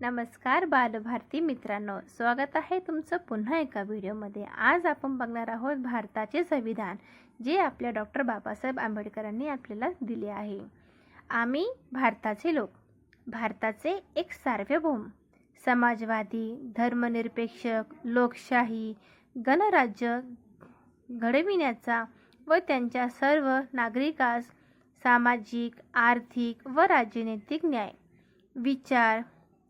नमस्कार बालभारती मित्रांनो. स्वागत आहे तुमचं पुन्हा एका व्हिडिओमध्ये. आज आपण बघणार आहोत भारताचे संविधान जे आपल्या डॉक्टर बाबासाहेब आंबेडकरांनी आपल्याला दिले आहे. आम्ही भारताचे लोक. भारताचे एक सार्वभौम. समाजवादी धर्मनिरपेक्षक लोकशाही गणराज्य घडविण्याचा व त्यांच्या सर्व नागरिकास सामाजिक आर्थिक व राजनैतिक न्याय. विचार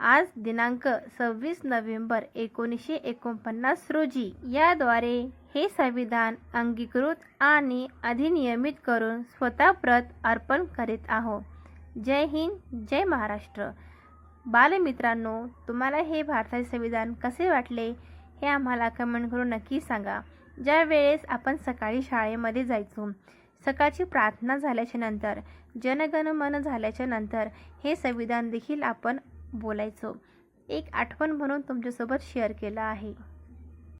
आज दिनांक सव्वीस नोव्हेंबर एकोणीसशे एकोणपन्नास रोजी. याद्वारे हे संविधान अंगीकृत आणि अधिनियमित करून स्वतः प्रत अर्पण करीत आहोत. जय हिंद जय महाराष्ट्र. बालमित्रांनो तुम्हाला हे भारताचे संविधान कसे वाटले हे आम्हाला कमेंट करून नक्की सांगा. ज्या वेळेस आपण सकाळी शाळेमध्ये जायचो सकाळची प्रार्थना झाल्याच्यानंतर जनगणमन झाल्याच्यानंतर हे संविधान देखील आपण बोलायचो. एक आठवण म्हणून तुमच्यासोबत शेअर केलं आहे.